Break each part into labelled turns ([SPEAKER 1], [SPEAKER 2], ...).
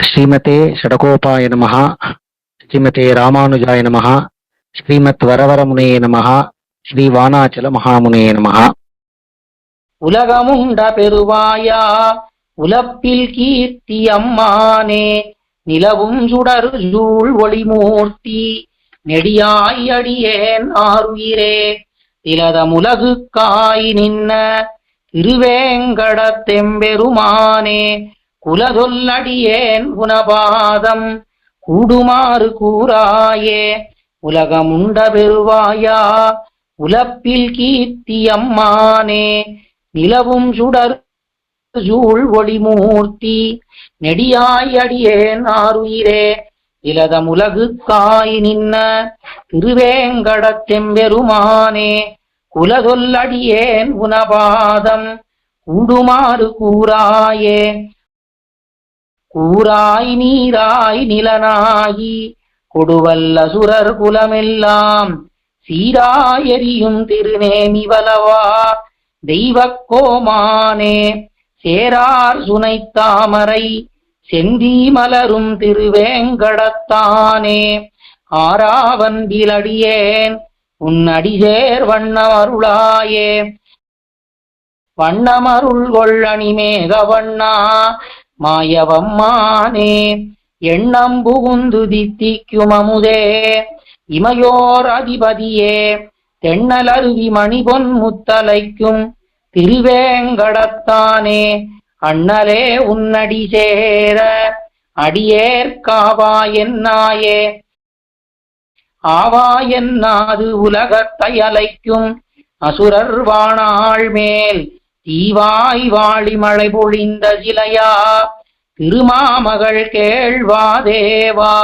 [SPEAKER 1] ஸ்ரீமதே ஷடகோபாய நமः ஸ்ரீமதே ராமானுஜாய நமः ஸ்ரீமத் வரவரமுனே நமः ஸ்ரீ வானாச்சல மகாமுனே நமः
[SPEAKER 2] உலகமுண்ட பெருவாயா உலப்பில் கீர்த்தி அம்மானே நிலவும் சுடர் சூழ் ஒளிமூர்த்தி நெடியாய் அடியேன் ஆருயிரே. திலதமுலகுக்காய் நின்ன திருவேங்கட தெம்பெருமானே குலதொல்லடியேன் குணபாதம். கூடுமாறு கூறாயே உலகமுண்ட பெருவாயா உலப்பில் கீர்த்தியம்மானே நிலவும் சுடர் சூழ் ஒளிமூர்த்தி நெடியாய் அடியேன் ஆருயிரே இலதமுலகுக்காய் நின்ன திருவேங்கடத்தெம்பெருமானே குலதொல்லடியேன் குணபாதம். கூடுமாறு கூறாயே கூராய் நீராய் நிலனாகி கொடுவல்ல சுரர் குலமெல்லாம் சீராயெறியும் திருநேமி வலவா தெய்வக் கோமானே சேரார் சுனைத்தாமரை செந்தி மலரும் திருவேங்கடத்தானே. ஆராவன்பிலடியேன் உன் அடிசேர் வண்ணமருளாயே. வண்ணமருள் கொள்ளணி மேக வண்ணா மாயவம்மானே எண்ணம் புகுந்து தித்திக்கும் அமுதே இமையோர் அதிபதியே தென்னலருவி மணி பொன் முத்தலைக்கும் திருவேங்கடத்தானே அண்ணலே உன்னடி சேர அடியேற்காவா என்னாயே. ஆவா என்னாது உலகத்தை அலைக்கும் அசுரர் வாணாள் மேல் தீவாய் வாழி மழை பொழிந்த சிலையா? திருமாமகள் கேள்வாதேவா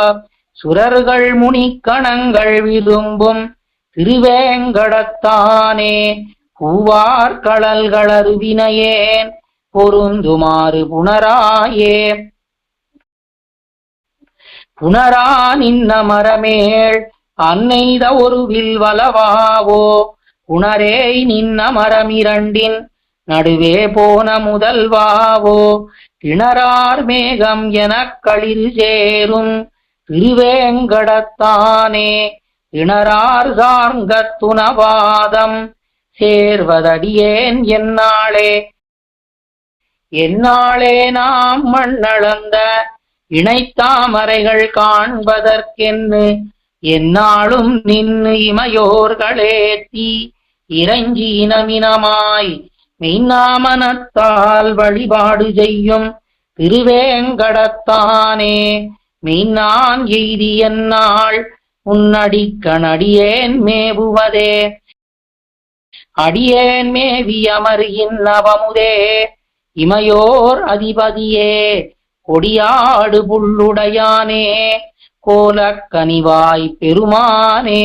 [SPEAKER 2] சுரர்கள் முனிக்கணங்கள் விரும்பும் திருவேங்கடத்தானே? பூவார் கடல்கள் அருவினையேன் பொருந்துமாறு புனராயே புனரா நின்ன மரமேள் அன்னைத ஒரு வில்வலவாவோ புனரே நின்ன மரம் இரண்டின் நடுவே போன முதல்வாவோ? கிணறார் மேகம் எனக் களிர் சேரும். திருவேங்கடத்தானே இணரார் சார்ந்த துணவாதம் சேர்வதடியேன் என்னாளே? என்னாளே நாம் மண்ணளந்த இணைத்தாமரைகள் காண்பதற்கென்னு? என்னாலும் நின்னு இமையோர்களேத்தி இறைஞ்சி இனமினமாய் மெய்நாமனத்தால் வழிபாடு செய்யும் திருவேங்கடத்தானே. மெய்நான் எய்தி என்னாள் உன்னடிக்கணடியேன் மேவுவதே. அடியேன் மேவி அமர்கின் நவமுதே. இமையோர் அதிபதியே கொடியாடு புள்ளுடையானே கோலக்கனிவாய் பெருமானே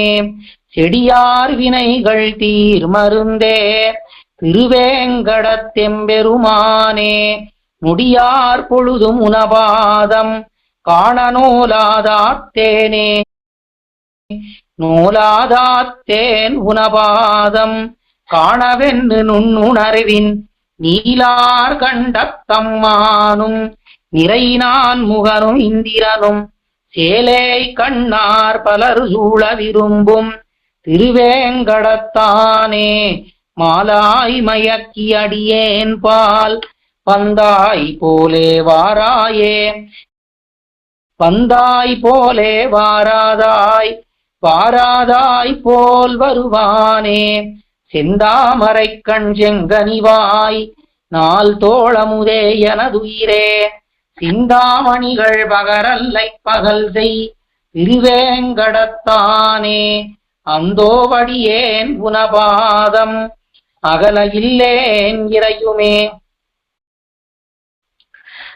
[SPEAKER 2] செடியார் வினைகள் தீர் மருந்தே. திருவேங்கடத்தெம்பெருமானே முடியார் பொழுதும் உணவாதம் காண நோலாதாத்தேனே நூலாதாத்தேன் உணவாதம் காணவென்று நுண்ணுணர்வின் நீலார் கண்டத்தம்மானும் நிறைநான் முகனும் இந்திரனும் சேலை கண்ணார் பலர் சூழ விரும்பும் திருவேங்கடத்தானே மாலாய் மயக்கி அடியேன் பால் பந்தாய் போலே வாராயே. பந்தாய் போலே வாராதாய் வாராதாய் போல் வருவானே. செந்தாமரை கண் செங்கனிவாய் நாள் தோழமுதே எனதுயிரே. சிந்தாமணிகள் பகரல்லை பகல் செய் திருவேங்கடத்தானே. அந்தோவடியேன் குணபாதம். அகல இல்லேன் இறையுமே.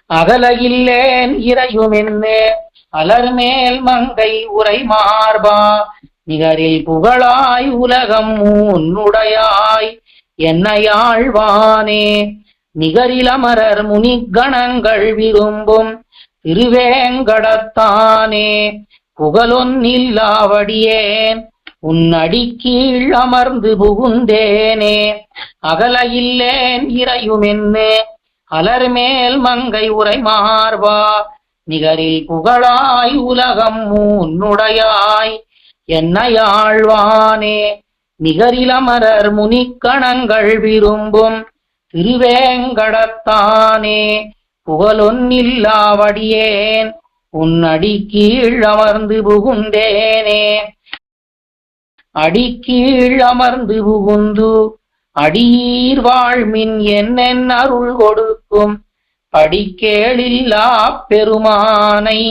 [SPEAKER 2] அகல இல்லேன் இறையுமென்னு. அலர்மேல் மங்கை உரை மார்பா நிகரில் புகழாய் உலகம் உன்னுடையாய். என்னையாழ்வானே நிகரில் அமரர் முனிகணங்கள் விரும்பும். திருவேங்கடத்தானே. புகழொன்னில்லாவடியேன் உன் அடிக்கீழ் அமர்ந்து புகுந்தேனே. அகல இல்லேன் இறையுமென்னு. அலர்மேல் மங்கை உரை மார்பா நிகரில் புகழாய் உலகம் உன்னுடையாய். என்னையாழ்வானே நிகரிலமரர் முனிக்கணங்கள் விரும்பும். திருவேங்கடத்தானே. புகழொன்னில்லாவடியேன் உன் அடி கீழ் அமர்ந்து புகுந்தேனே. அடிக்கீழ் அமர்ந்து புகுந்து அடியீர் வாழ்மின் என்னென் அருள் கொடுக்கும் படிக்கேளில்லா பெருமானை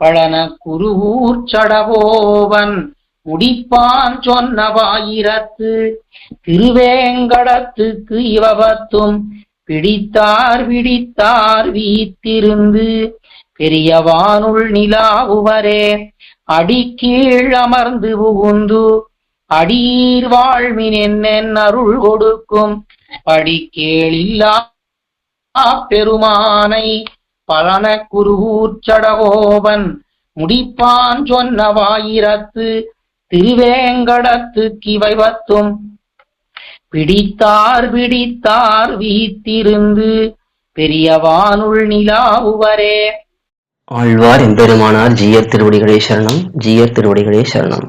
[SPEAKER 2] பழன குருவூர் சடகோவன் முடிப்பான் சொன்னவாயிரத்து திருவேங்கடத்துக்கு இவபத்தும் பிடித்தார் பிடித்தார் வீத்திருந்து பெரியவானுள் நிலாவுவரே. அடிக்கீழ் அமர்ந்து புகுந்து அடீர் வாழ்வின் என்னென் அருள் கொடுக்கும்? படிக்கேளில்லா பெருமானை பலன குருவூர் முடிப்பான் சொன்ன வாயிரத்து திருவேங்கடத்து கிவைவத்தும் பிடித்தார் பிடித்தார் வீத்திருந்து பெரியவானுள் நிலாவுவரே.
[SPEAKER 3] ஆழ்வார் எம்பெருமானார் ஜீயர் திருவடிகளே சரணம் ஜீயர் திருவடிகளே சரணம்.